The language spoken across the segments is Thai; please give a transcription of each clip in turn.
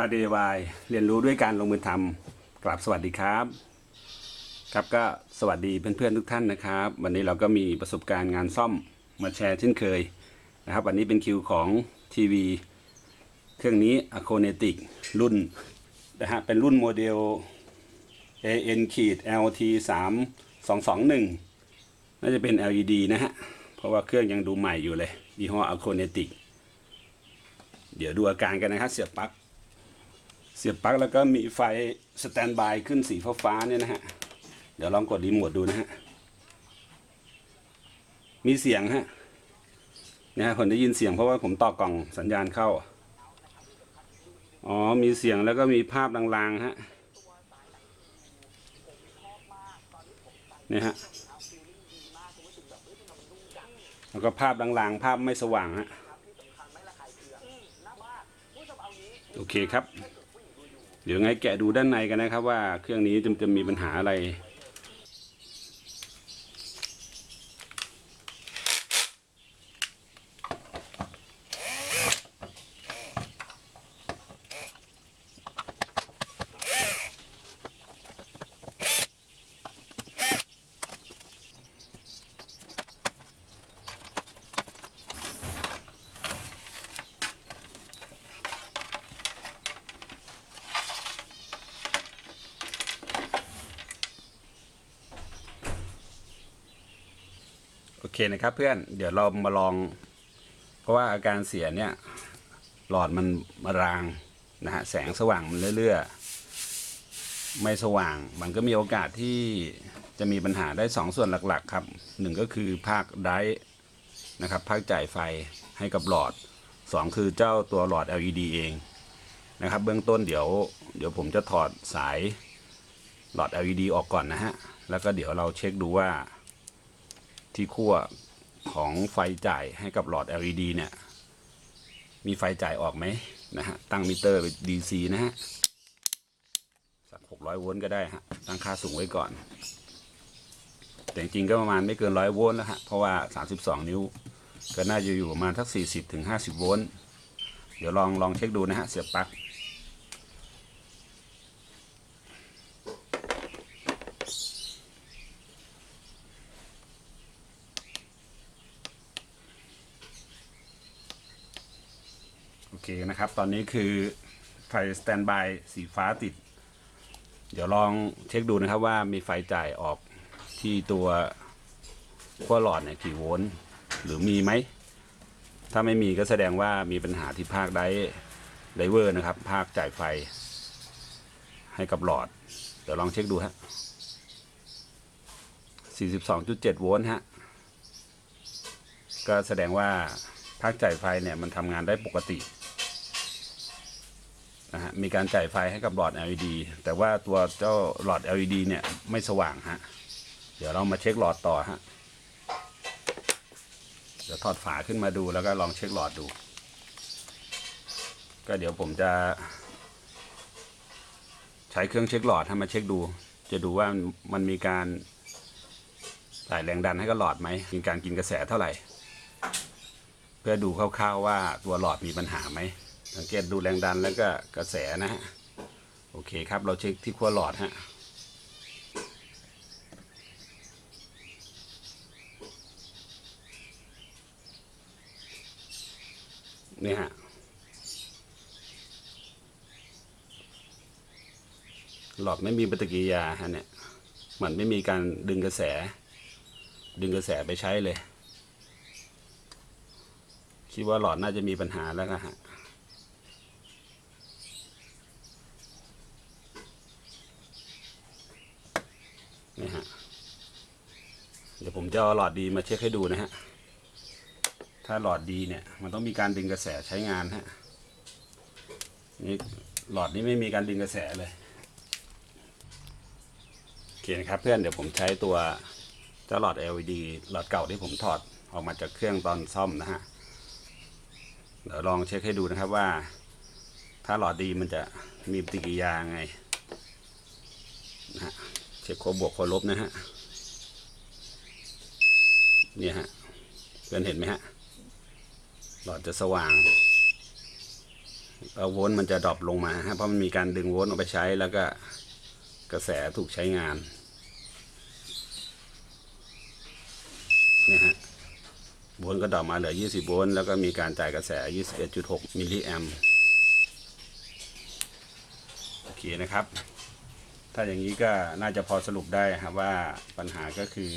า DIY เรียนรู้ด้วยการลงมือทำกลับสวัสดีครับ ครับก็สวัสดีเพื่อนๆทุกท่านนะครับ วันนี้เราก็มีประสบการณ์งานซ่อมมาแชร์เช่นเคยนะครับ วันนี้เป็นคิวของทีวี เครื่องนี้ a c o n e t i c รุ่นนะฮะเป็นรุ่นโมเดล AN ขีด LT 3 2 2 1น่าจะเป็น LED นะฮะ เพราะว่าเครื่องยังดูใหม่อยู่เลยยี่ห้อ a c o n e t i c เดี๋ยวดูอาการกันนะครับเสียบปลั๊ก เสียบปลั๊กแล้วก็มีไฟสแตนบายขึ้นสีฟ้าๆเนี่ยนะฮะ เดี๋ยวลองกดรีโมทดูนะฮะ มีเสียงฮะนี่ฮะผมได้ยินเสียงเพราะว่าผมต่อกล่องสัญญาณเข้า อ๋อ มีเสียงแล้วก็มีภาพลางๆฮะเนี่ยฮะ แล้วก็ภาพลางๆ ภาพไม่สว่างฮะ โอเคครับ เดี๋ยวไงแกะดูด้านในกันนะครับ ว่าเครื่องนี้จะจะมีปัญหาอะไร เคนะครับเพื่อนเดี๋ยวเรามาลอง เพราะว่าอาการเสียเนี่ยหลอดมันมารางนะฮะแสงสว่างมันเรื่อยๆไม่สว่างมันก็มีโอกาสที่จะมีปัญหาได้สองส่วนหลักๆครับหนึ่งก็คือภาคไดนะครับภาคจ่ายไฟให้กับหลอดสองคือเจ้าตัวหลอด LED เองนะครับ เบื้องต้นเดี๋ยว เดี๋ยวผมจะถอดสายหลอด LED ออกก่อนนะฮะ แล้วก็เดี๋ยวเราเช็คดูว่า ที่ขั้วของไฟจ่ายให้กับหลอด LED เนี่ย มีไฟจ่ายออกไหมนะฮะ ตั้งมิเตอร์เป็น DC นะฮะ สัก600โวลต์ก็ได้ฮะ ตั้งค่าสูงไว้ก่อน แต่จริงๆก็ประมาณไม่เกิน100โวลต์แล้วฮะ เพราะว่า 32 นิ้ว ก็น่าจะอยู่ประมาณทัก 40-50 โวลต์ เดี๋ยวลองลองเช็คดูนะฮะ เสียบปลั๊ก เคนะครับ ตอนนี้คือไฟสแตนบายสีฟ้าติด เดี๋ยวลองเช็คดูนะครับว่ามีไฟจ่ายออกที่ตัวขั้วหลอดเนี่ยกี่โวลต์หรือมีไหม ถ้าไม่มีก็แสดงว่ามีปัญหาที่ภาคไดไดเวอร์นะครับ ภาคจ่ายไฟ ให้กับหลอด เดี๋ยวลองเช็คดูฮะ42.7 โวลต์ฮะ ก็แสดงว่าภาคจ่ายไฟเนี่ยมันทำงานได้ปกติ นะฮะมีการจ่ายไฟให้กับหลอด LED แต่ว่าตัวเจ้าหลอด LED เนี่ยไม่สว่างฮะเดี๋ยวเรามาเช็คหลอดต่อฮะเดี๋ยวถอดฝาขึ้นมาดูแล้วก็ลองเช็คหลอดดู ก็เดี๋ยวผมจะ ใช้เครื่องเช็คหลอดให้มาเช็คดู จะดูว่ามันมีการจ่ายแรงดันให้กับหลอดไหมมีการกินกระแสเท่าไหร่ เพื่อดูคร่าวๆว่าตัวหลอดมีปัญหาไหม สังเกตดูแรงดันแล้วก็กระแสนะฮะ โอเคครับ เราเช็คที่ขั้วหลอดฮะนี่ฮะ หลอดไม่มีปฏิกิริยาฮะเนี่ย มันไม่มีการดึงกระแส ดึงกระแสไปใช้เลย คิดว่าหลอดน่าจะมีปัญหาแล้วนะฮะ นี่ฮะ เดี๋ยวผมจะเอาหลอดดีมาเช็คให้ดูนะฮะ ถ้าหลอดดีเนี่ย มันต้องมีการดึงกระแสใช้งานฮะ นี่หลอดนี้ไม่มีการดึงกระแสเลยโอเคนะครับเพื่อนเดี๋ยวผมใช้ตัวเจ้าหลอด LED หลอดเก่าที่ผมถอดออกมาจากเครื่องตอนซ่อมนะฮะ เดี๋ยวลองเช็คให้ดูนะครับว่า ถ้าหลอดดีมันจะมีปฏิกิริยาไงนะฮะ ช็คขั้วบวกขั้วลบนะฮะเนี่ยฮะเพื่อนเห็นไหมฮะ หลอดจะสว่างแล้วโวลต์มันจะดรอปลงมาฮะเพราะมันมีการดึงโวลต์ออกไปใช้แล้วก็กระแสถูกใช้งานเนี่ยฮะโวลต์ก็ดรอปมาเหลือ 20 โวลต์แล้วก็มีการจ่ายกระแส 21.6 มิลลิแอมโอเคนะครับ ถ้าอย่างนี้ก็น่าจะพอสรุปได้ครับว่าปัญหาก็คือ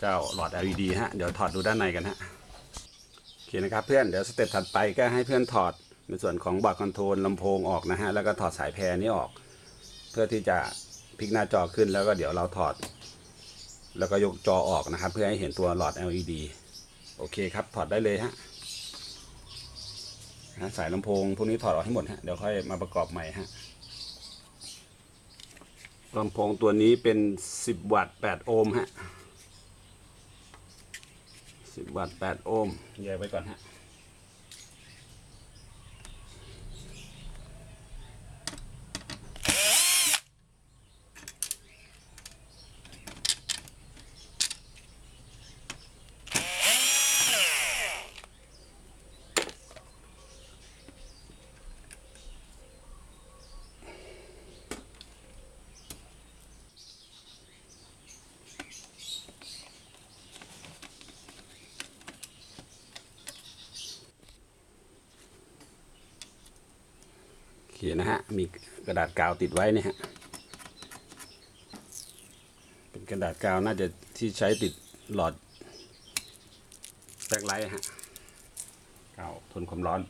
เจ้าหลอด LED ฮะ เดี๋ยวถอดดูด้านในกันฮะโอเคนะครับเพื่อนเดี๋ยวสเต็ปถัดไปก็ให้เพื่อนถอดในส่วนของบอร์ดคอนโทรลลำโพงออกนะฮะ แล้วก็ถอดสายแพรนี้ออก เพื่อที่จะพลิกหน้าจอขึ้นแล้วก็เดี๋ยวเราถอด แล้วก็ยกจอออกนะครับ เพื่อให้เห็นตัวหลอด LED โอเคครับ ถอดได้เลยฮะฮะสายลำโพงพวกนี้ถอดออกให้หมดฮะเดี๋ยวค่อยมาประกอบใหม่ฮะ ลำโพงตัวนี้เป็น 10 วัตต์ 8 โอห์มฮะ 10 วัตต์ 8 โอห์มแยกไว้ก่อนฮะ นนะฮะ มีกระดาษกาวติดไว้เนี่ยฮะ เป็นกระดาษกาวน่าจะที่ใช้ติดหลอดแบ็คไลท์ฮะกาวทนความร้อน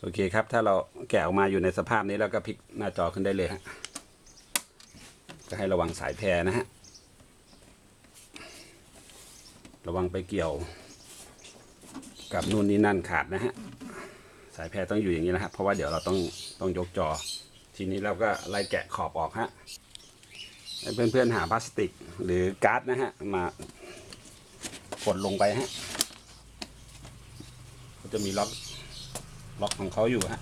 โอเคครับ ถ้าเราแกะออกมาอยู่ในสภาพนี้แล้วก็พลิกหน้าจอขึ้นได้เลยฮะ ก็ให้ระวังสายแพรนะฮะ ระวังไปเกี่ยว กับนู่นนี่นั่นขาดนะฮะ สายแพรต้องอยู่อย่างนี้นะครับ เพราะว่าเดี๋ยวเราต้องต้องยกจอ ทีนี้เราก็ไล่แกะขอบออกฮะให้เพื่อนๆหาพลาสติกหรือการ์ดนะฮะมากดลงไปฮะก็จะมีล็อกล็อกของเขาอยู่ฮะ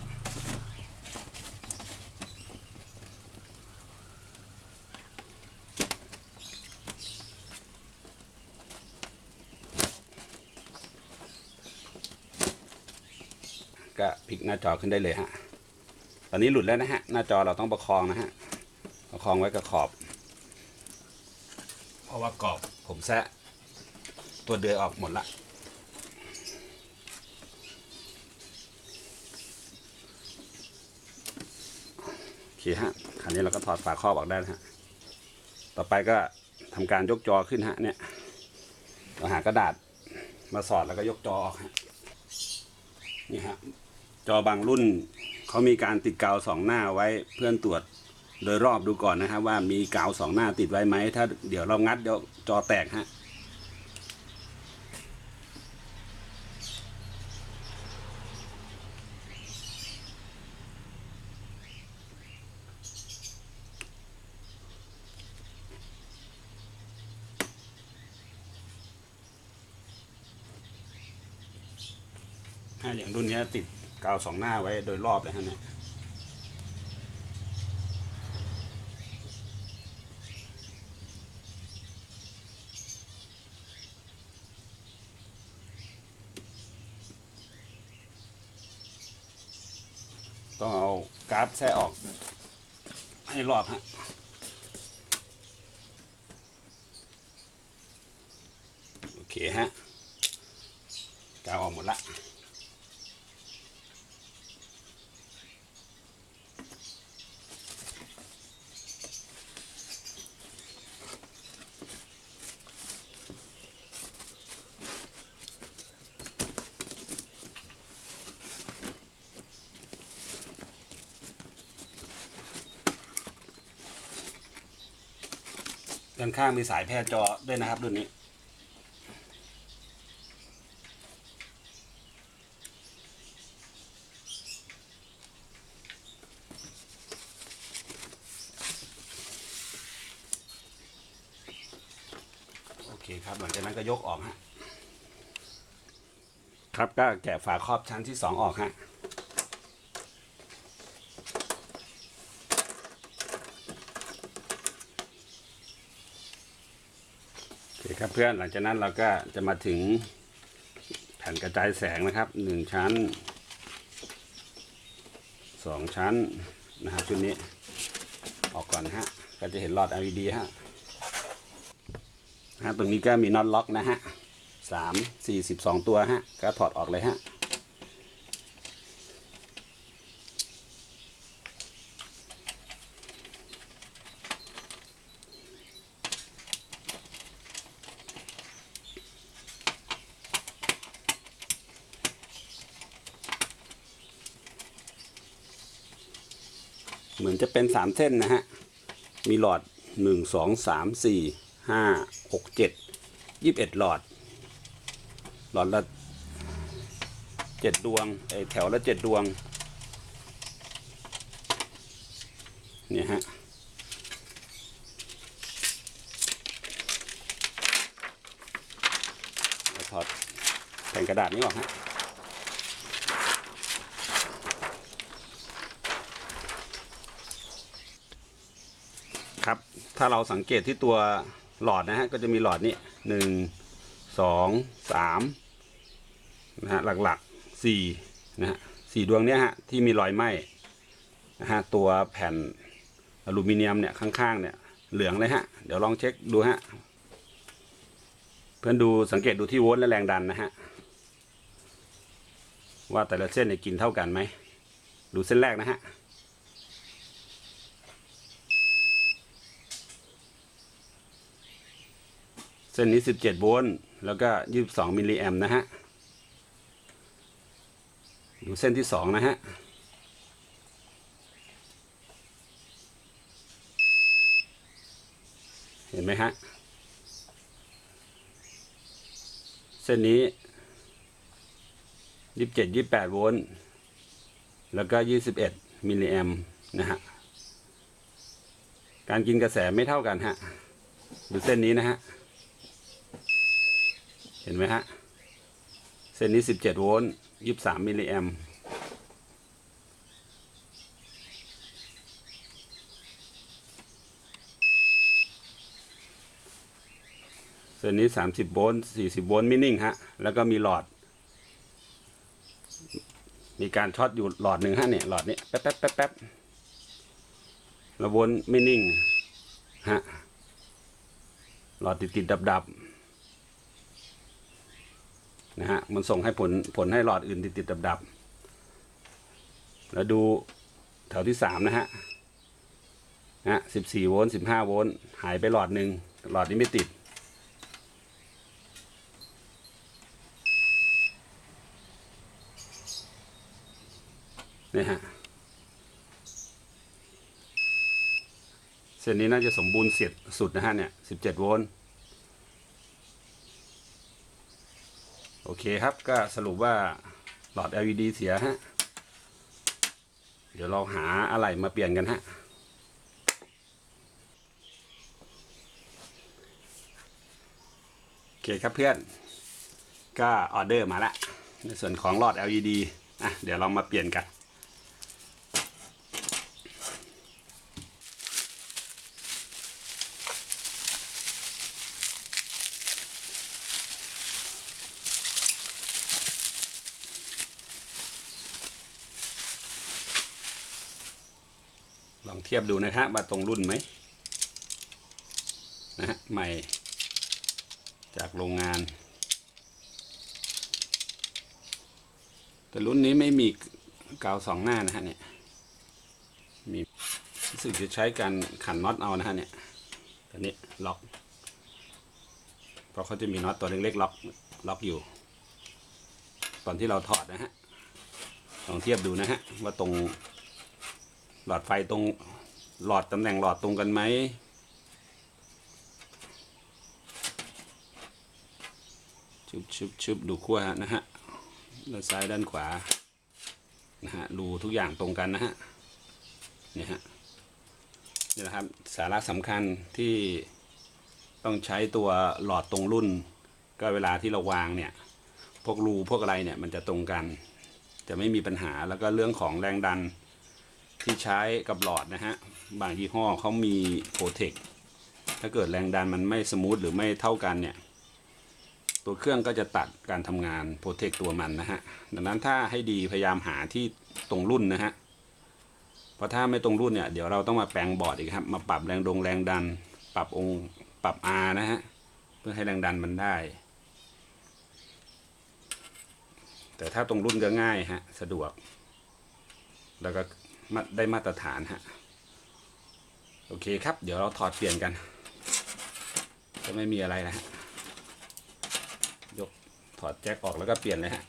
ลิกหน้าจอขึ้นได้เลยฮะ ตอนนี้หลุดแล้วนะฮะ หน้าจอเราต้องประคองนะฮะ ประคองไว้กับขอบ เพราะว่ากรอบผมแซะตัวเดือยออกหมดละโอเคฮะ คราวนี้เราก็ถอดฝาครอบออกได้นะฮะ ต่อไปก็ทำการยกจอขึ้นฮะเนี่ย เราหากระดาษมาสอดแล้วก็ยกจอออกฮะ นี่ฮะ จอบางรุ่นเขามีการติดกาวสองหน้าไว้เพื่อนตรวจโดยรอบดูก่อนนะครับ ว่ามีกาวสองหน้าติดไว้ไหมถ้าเดี๋ยวเรางัดเดี๋ยวจอแตกฮะถ้าอย่างรุ่นนี้ติด กาวสองหน้าไว้โดยรอบเลยฮะเนี่ยต้องเอาการ์ดแท้ออกให้รอบฮะ โอเคฮะ กาวออกหมดละ ด้านข้างมีสายแพร่จอด้วยนะครับรุ่นนี้ โอเคครับหลังจากนั้นก็ยกออกฮะครับก็แกะฝาครอบชั้นที่สองออกฮะ โอเครับเพื่อนหลังจากนั้นเราก็จะมาถึงแผ่นกระจายแสงนะครับหนึ่งชั้นสองชั้นนะฮะชุดนี้ออกก่อนฮะก็จะเห็นหลอด LED ฮะฮะตรงนี้ก็มีน็อตล็อกนะฮะสามสี่สิบสองตัวฮะก็ถอดออกเลยฮะ เหมือนจะเป็น สามเส้นนะฮะ มีหลอดหนึ่งสองสามสี่ห้าหกเจ็ดยี่สิบเอ็ดหลอด หลอดละเจ็ดดวงไอแถวละเจ็ดดวง เนี่ยฮะถอดแผ่นกระดาษนี้ออกฮะ ครับ ถ้าเราสังเกตที่ตัวหลอดนะฮะก็จะมีหลอดนี้หนึ่งสองสามนะฮะหลักๆสี่นะฮะสี่ดวงเนี้ยฮะที่มีรอยไหม้นะฮะตัวแผ่นอลูมิเนียมเนี่ยข้างๆเนี่ยเหลืองเลยฮะเดี๋ยวลองเช็คดูฮะเพื่อนดูสังเกตดูที่โวลต์และแรงดันนะฮะว่าแต่ละเส้นเนี่ยกินเท่ากันไหมดูเส้นแรกนะฮะ เส้นนี้ 17 โวลต์ แล้วก็ 22 มิลลิแอมนะฮะ ดูเส้นที่ 2 นะฮะ เห็นไหมฮะ เส้นนี้ 27 28 โวลต์ แล้วก็ 21 มิลลิแอมนะฮะ การกินกระแสไม่เท่ากันฮะ ดูเส้นนี้นะฮะ ไหมฮะ เส้นนี้17โวลต์23มิลลิแอมเส้นนี้30โวลต์40โวลต์ไม่นิ่งฮะ แล้วก็มีหลอด มีการช็อตอยู่หลอดหนึ่งฮะเนี่ย หลอดนี้แป๊บแป๊บแป๊บแป๊บแล้วโวลต์ไม่นิ่งฮะหลอดติดติดดับดับๆ นะฮะมันส่งให้ผลผลให้หลอดอื่นติดติดดับดับแล้วดูแถวที่สามนะฮะนะสิบสี่โวลต์สิบห้าโวลต์หายไปหลอดหนึ่งหลอดนี้ไม่ติด นี่ฮะ เส้นนี้น่าจะสมบูรณ์เสร็จสุดนะฮะเนี่ยสิบเจ็ดโวลต์ โอ เคครับก็สรุปว่าหลอด LED เสียฮะ เดี๋ยวเราหาอะไรมาเปลี่ยนกันฮะ โอเคครับเพื่อน ก็ออเดอร์มาแล้วในส่วนของหลอด LED อะเดี๋ยวเรามาเปลี่ยนกัน องเทียบดูนะฮะว่าตรงรุ่นไหมนะฮะใหม่จากโรงงาน แต่รุ่นนี้ไม่มีกาวสองหน้านะฮะเนี่ยมีรู้สึกจะใช้การขันน็อตเอานะฮะเนี่ยตัวนี้ล็อกเพราะเขาจะมีน็อตตัวเล็กๆล็อกล็อกอยู่ ตอนที่เราถอดนะฮะลองเทียบดูนะฮะว่าตรง หลอดไฟตรงหลอดตำแหน่งหลอดตรงกันไหม ชุบชุบชุบดูขั้วนะฮะ ด้านซ้ายด้านขวา นะฮะ ดูทุกอย่างตรงกันนะฮะ นี่ฮะ นี่นะครับ สาระสำคัญที่ต้องใช้ตัวหลอดตรงรุ่น ก็เวลาที่เราวางเนี่ย พวกรูพวกอะไรเนี่ยมันจะตรงกัน จะไม่มีปัญหา แล้วก็เรื่องของแรงดัน ที่ใช้กับหลอดนะฮะ บางยี่ห้อเขามีโปรเทคถ้าเกิดแรงดันมันไม่สมูทหรือไม่เท่ากันเนี่ย ตัวเครื่องก็จะตัดการทำงานโปรเทคตัวมันนะฮะ ดังนั้นถ้าให้ดีพยายามหาที่ตรงรุ่นนะฮะ เพราะถ้าไม่ตรงรุ่นเนี่ย เดี๋ยวเราต้องมาแปลงบอร์ดอีกครับ มาปรับแรงดงแรงดัน ปรับองค์ปรับ R นะฮะ เพื่อให้แรงดันมันได้ แต่ถ้าตรงรุ่นก็ง่ายฮะ สะดวก แล้วก็ ได้มาตรฐานฮะ โอเคครับ เดี๋ยวเราถอดเปลี่ยนกัน ก็ไม่มีอะไรนะฮะ ยกถอดแจ็คออกแล้วก็เปลี่ยนเลยฮะ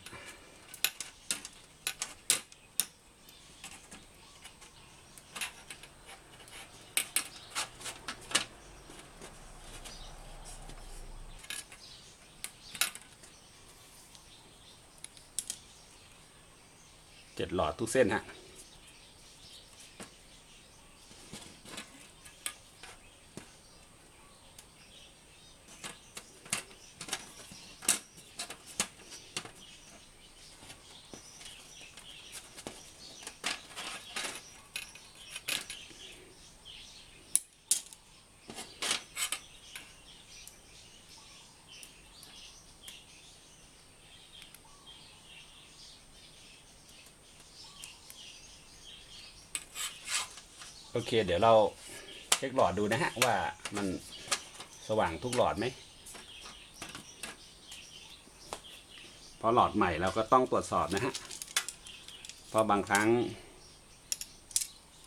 เจ็ดหลอดทุกเส้นฮะ โอเค เดี๋ยวเราเช็คหลอดดูนะฮะว่ามันสว่างทุกหลอดไหมเพราะหลอดใหม่เราก็ต้องตรวจสอบนะฮะเพราะบางครั้ง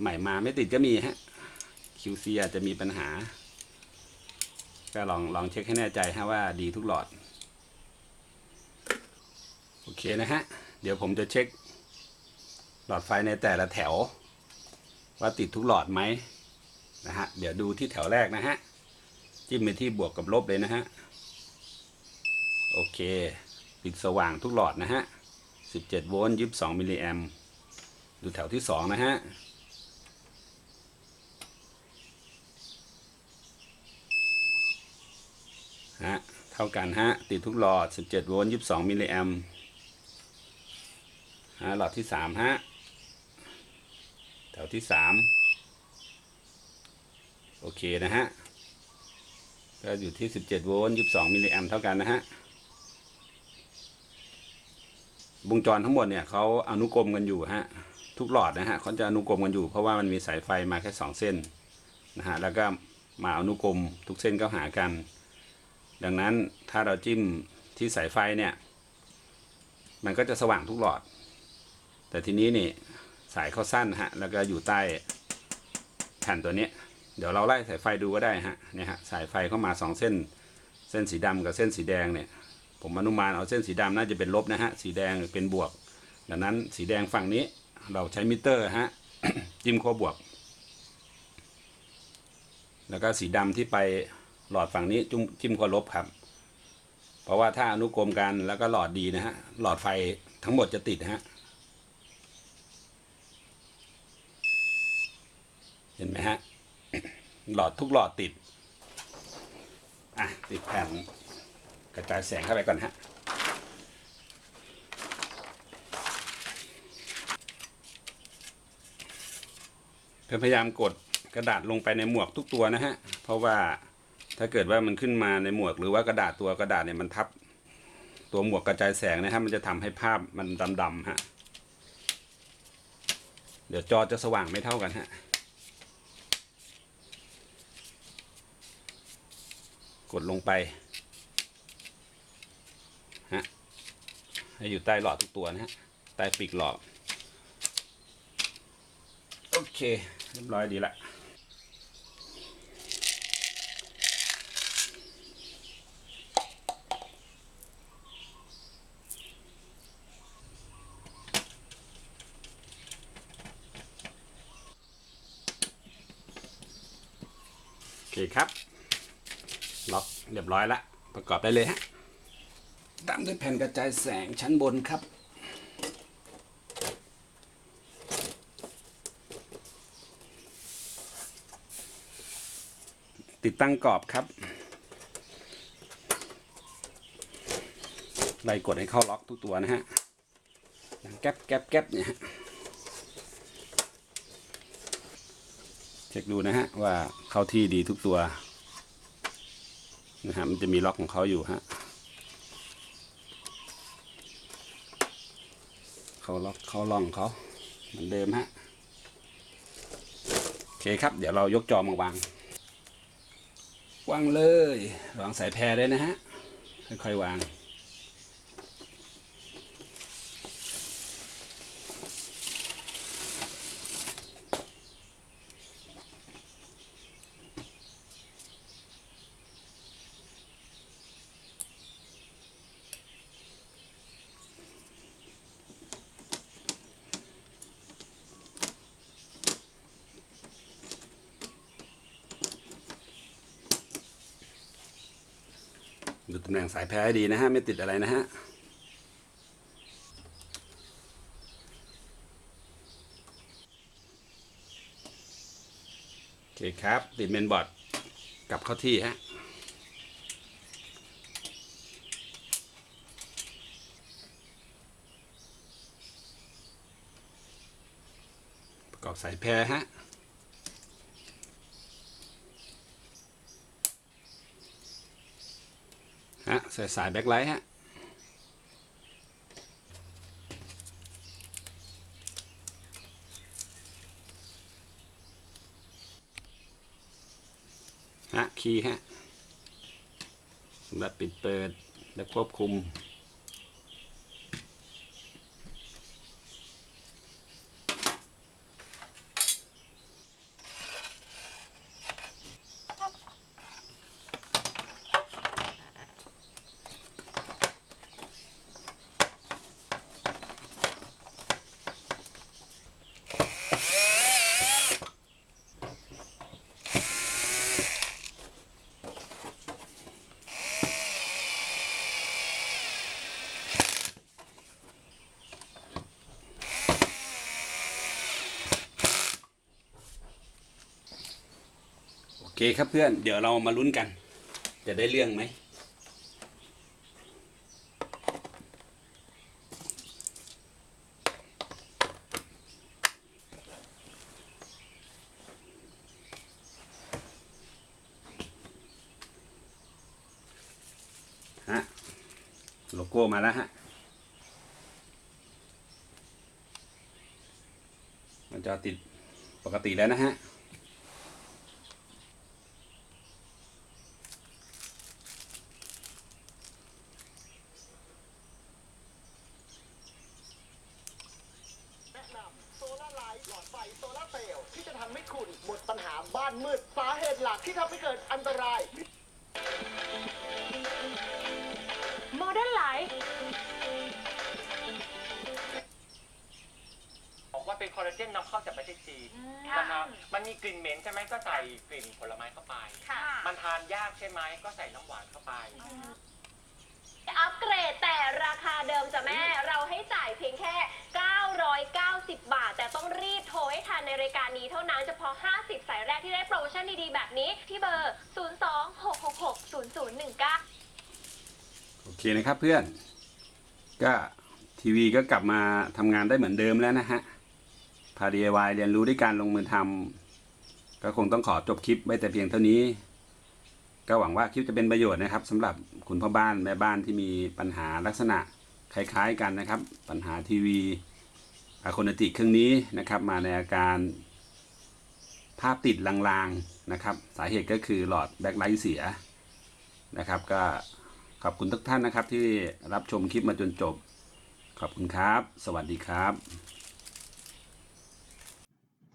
ใหม่มาไม่ติดก็มีฮะ QC อาจจะมีปัญหา ก็ลองลองเช็คให้แน่ใจฮะว่าดีทุกหลอด โอเคนะฮะ เดี๋ยวผมจะเช็คหลอดไฟในแต่ละแถว ว่าติดทุกหลอดไหมนะฮะ เดี๋ยวดูที่แถวแรกนะฮะ จิ้มไปที่บวกกับลบเลยนะฮะ โอเค ปิดสว่างทุกหลอดนะฮะ 17 โวลต์22มิลลิแอมดูแถวที่ 2 นะฮะฮะเท่ากันฮะ ติดทุกหลอด 17 โวลต์22มิลลิแอมฮะหลอดที่ 3 ฮะ ถวที่สามโอเคนะฮะก็อยู่ที่สิบเจ็ดโวลต์ยี่สิบสองมิลลิแอมเท่ากันนะฮะวงจรทั้งหมดเนี่ยเขาอนุกรมกันอยู่ฮะทุกหลอดนะฮะเขาจะอนุกรมกันอยู่เพราะว่ามันมีสายไฟมาแค่สองเส้นนะฮะแล้วก็มาอนุกรมทุกเส้นก็หากัน ดังนั้นถ้าเราจิ้มที่สายไฟเนี่ย มันก็จะสว่างทุกหลอด แต่ทีนี้นี่ สายเขาสั้นฮะ แล้วก็อยู่ใต้แผ่นตัวนี้เดี๋ยวเราไล่สายไฟดูก็ได้ฮะเนี่ยฮะสายไฟเข้ามาสองเส้น เส้นสีดำกับเส้นสีแดงเนี่ย ผมอนุมานเอาเส้นสีดำน่าจะเป็นลบนะฮะสีแดงเป็นบวก ดังนั้นสีแดงฝั่งนี้เราใช้มิเตอร์ฮะจิ้มขั้วบวก แล้วก็สีดำที่ไปหลอดฝั่งนี้จุ้มจิ้มขั้วลบครับ เพราะว่าถ้าอนุกรมกันแล้วก็หลอดดีนะฮะหลอดไฟทั้งหมดจะติดนะฮะ เห็นไหมฮะ หลอดทุกหลอดติด อะ ติดแผ่นกระจายแสงเข้าไปก่อนฮะพยายามกดกระดาษลงไปในหมวกทุกตัวนะฮะ เพราะว่าถ้าเกิดว่ามันขึ้นมาในหมวก หรือว่ากระดาษตัวกระดาษเนี่ยมันทับ ตัวหมวกกระจายแสงนะฮะมันจะทำให้ภาพมันดำๆฮะ เดี๋ยวจอจะสว่างไม่เท่ากันฮะ กดลงไปฮะให้อยู่ใต้หลอดทุกตัวนะฮะใต้ปีกหลอดโอเคเรียบร้อยดีละโอเคครับ เรียบร้อยละประกอบได้เลยฮะตามด้วยแผ่นกระจายแสงชั้นบนครับ ติดตั้งกรอบครับไล่กดให้เข้าล็อกทุกตัวนะฮะดังแก๊บแก๊บแก๊บเนี่ยฮะเช็คดูนะฮะว่าเข้าที่ดีทุกตัว นะฮะมันจะมีล็อกของเขาอยู่ฮะเขาล็อกเขาล่องเขาเหมือนเดิมฮะโอเคครับ เดี๋ยวเรายกจอมาวางวางเลยวางสายแพรด้วยนะฮะค่อยๆวาง หน่งสายแพรให้ดีนะฮะ ไม่ติดอะไรนะฮะโอเคครับ ติดเมนบอร์ดกลับเข้าที่ฮะประกอบสายแพรฮะ ฮะใส่สายแบ็คไลท์ฮะฮะคีย์ฮะสำหรับปิดเปิดและควบคุม คครับเพื่อน เดี๋ยวเรามาลุ้นกัน จะได้เรื่องไหม ฮะ โลโก้มาแล้วฮะมันจะติดปกติแล้วนะฮะ ลลาเจนนำเข้าจากประเทศจีนนะครับมันมีกลิ่นเหม็นใช่ไหมก็ใส่กลิ่นผลไม้เข้าไป ค่ะมันทานยากใช่ไหมก็ใส่น้ำหวานเข้าไป อัปเกรดแต่ราคาเดิมจ้ะแม่เราให้จ่ายเพียงแค่ 990 บาท แต่ต้องรีบโทรให้ทันในรายการนี้เท่านั้นเฉพาะ 50 สายแรกที่ได้โปรโมชั่นดีๆ แบบนี้ที่เบอร์ 026660019โอเคนะครับเพื่อน ก็ทีวีก็กลับมาทำงานได้เหมือนเดิมแล้วนะฮะ พา DIY เรียนรู้ด้วยการลงมือทำก็คงต้องขอจบคลิปไว้แต่เพียงเท่านี้ ก็หวังว่าคลิปจะเป็นประโยชน์นะครับสำหรับคุณพ่อบ้านแม่บ้านที่มีปัญหาลักษณะคล้ายๆกันนะครับ ปัญหาทีวีอะคนติเครื่องนี้นะครับ มาในอาการภาพติดลางๆนะครับ สาเหตุก็คือหลอดแบ็คไลท์เสียนะครับ ก็ขอบคุณทุกท่านนะครับที่รับชมคลิปมาจนจบ ขอบคุณครับ สวัสดีครับ